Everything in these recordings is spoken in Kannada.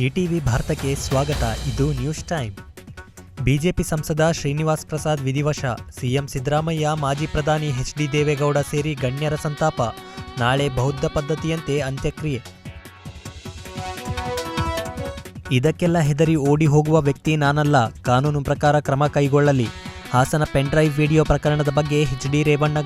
ಇಟಿವಿ ಭಾರತಕ್ಕೆ ಸ್ವಾಗತ. ಇದು ನ್ಯೂಸ್ ಟೈಮ್. ಬಿಜೆಪಿ ಸಂಸದ ಶ್ರೀನಿವಾಸ್ ಪ್ರಸಾದ್ ವಿಧಿವಶ. ಸಿಎಂ ಸಿದ್ದರಾಮಯ್ಯ, ಮಾಜಿ ಪ್ರಧಾನಿ ಎಚ್ ಡಿ ದೇವೇಗೌಡ ಸೇರಿ ಗಣ್ಯರ ಸಂತಾಪ. ನಾಳೆ ಬೌದ್ಧ ಪದ್ಧತಿಯಂತೆ ಅಂತ್ಯಕ್ರಿಯೆ. ಇದಕ್ಕೆಲ್ಲ ಹೆದರಿ ಓಡಿ ಹೋಗುವ ವ್ಯಕ್ತಿ ನಾನಲ್ಲ. ಕಾನೂನು ಪ್ರಕಾರ ಕ್ರಮ ಕೈಗೊಳ್ಳಲಿ. ಹಾಸನ ಪೆನ್ಡ್ರೈವ್ ವಿಡಿಯೋ ಪ್ರಕರಣದ ಬಗ್ಗೆ ಎಚ್ ಡಿ ರೇವಣ್ಣ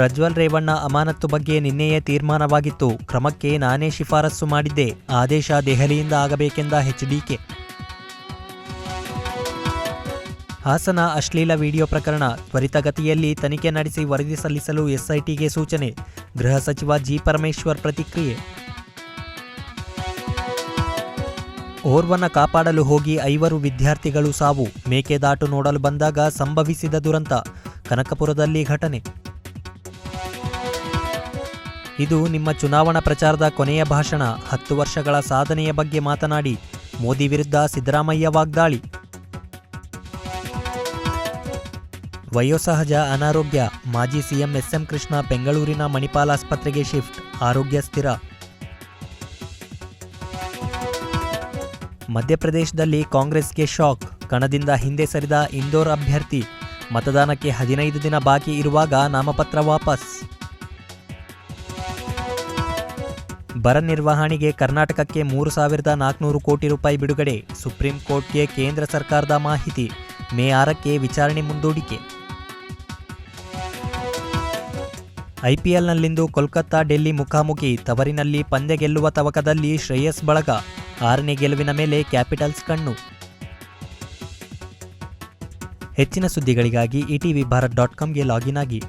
ಪ್ರಜ್ವಲ್ ರೇವಣ್ಣ ಅಮಾನತ್ತು ಬಗ್ಗೆ ನಿನ್ನೆಯೇ ತೀರ್ಮಾನವಾಗಿತ್ತು. ಕ್ರಮಕ್ಕೆ ನಾನೇ ಶಿಫಾರಸ್ಸು ಮಾಡಿದ್ದೆ. ಆದೇಶ ದೆಹಲಿಯಿಂದ ಆಗಬೇಕೆಂದ ಎಚ್ಡಿಕೆ. ಹಾಸನ ಅಶ್ಲೀಲ ವಿಡಿಯೋ ಪ್ರಕರಣ ತ್ವರಿತಗತಿಯಲ್ಲಿ ತನಿಖೆ ನಡೆಸಿ ವರದಿ ಸಲ್ಲಿಸಲು ಎಸ್ಐಟಿಗೆ ಸೂಚನೆ. ಗೃಹ ಸಚಿವ ಜಿ ಪರಮೇಶ್ವರ್ ಪ್ರತಿಕ್ರಿಯೆ. ಓರ್ವನ ಕಾಪಾಡಲು ಹೋಗಿ ಐವರು ವಿದ್ಯಾರ್ಥಿಗಳು ಸಾವು. ಮೇಕೆದಾಟು ನೋಡಲು ಬಂದಾಗ ಸಂಭವಿಸಿದ ದುರಂತ. ಕನಕಪುರದಲ್ಲಿ ಘಟನೆ. ಇದು ನಿಮ್ಮ ಚುನಾವಣಾ ಪ್ರಚಾರದ ಕೊನೆಯ ಭಾಷಣ. ಹತ್ತು ವರ್ಷಗಳ ಸಾಧನೆಯ ಬಗ್ಗೆ ಮಾತನಾಡಿ. ಮೋದಿ ವಿರುದ್ಧ ಸಿದ್ದರಾಮಯ್ಯ ವಾಗ್ದಾಳಿ. ವಯೋಸಹಜ ಅನಾರೋಗ್ಯ. ಮಾಜಿ ಸಿಎಂ ಎಸ್ಎಂ ಕೃಷ್ಣ ಬೆಂಗಳೂರಿನ ಮಣಿಪಾಲ್ ಆಸ್ಪತ್ರೆಗೆ ಶಿಫ್ಟ್. ಆರೋಗ್ಯ ಸ್ಥಿರ. ಮಧ್ಯಪ್ರದೇಶದಲ್ಲಿ ಕಾಂಗ್ರೆಸ್ಗೆ ಶಾಕ್. ಕಣದಿಂದ ಹಿಂದೆ ಸರಿದ ಇಂದೋರ್ ಅಭ್ಯರ್ಥಿ. ಮತದಾನಕ್ಕೆ ಹದಿನೈದು ದಿನ ಬಾಕಿ ಇರುವಾಗ ನಾಮಪತ್ರ ವಾಪಸ್. ಬರ ನಿರ್ವಹಣೆಗೆ ಕರ್ನಾಟಕಕ್ಕೆ ಮೂರು ಸಾವಿರದ ನಾಲ್ಕುನೂರು ಕೋಟಿ ರೂಪಾಯಿ ಬಿಡುಗಡೆ ಸುಪ್ರೀಂ ಕೋರ್ಟ್ಗೆ ಕೇಂದ್ರ ಸರ್ಕಾರದ ಮಾಹಿತಿ. ಮೇ ಆರಕ್ಕೆ ವಿಚಾರಣೆ ಮುಂದೂಡಿಕೆ. ಐಪಿಎಲ್ನಲ್ಲಿಂದು ಕೋಲ್ಕತ್ತಾ ಡೆಲ್ಲಿ ಮುಖಾಮುಖಿ ತವರಿನಲ್ಲಿ ಪಂದ್ಯ ಗೆಲ್ಲುವ ತವಕದಲ್ಲಿ ಶ್ರೇಯಸ್ ಬಳಗ ಆರನೇ ಗೆಲುವಿನ ಮೇಲೆ ಕ್ಯಾಪಿಟಲ್ಸ್ ಕಣ್ಣು. ಹೆಚ್ಚಿನ ಸುದ್ದಿಗಳಿಗಾಗಿ ಇಟಿವಿ ಭಾರತ್ ಡಾಟ್ ಕಾಮ್ಗೆ ಲಾಗಿನ್ ಆಗಿ.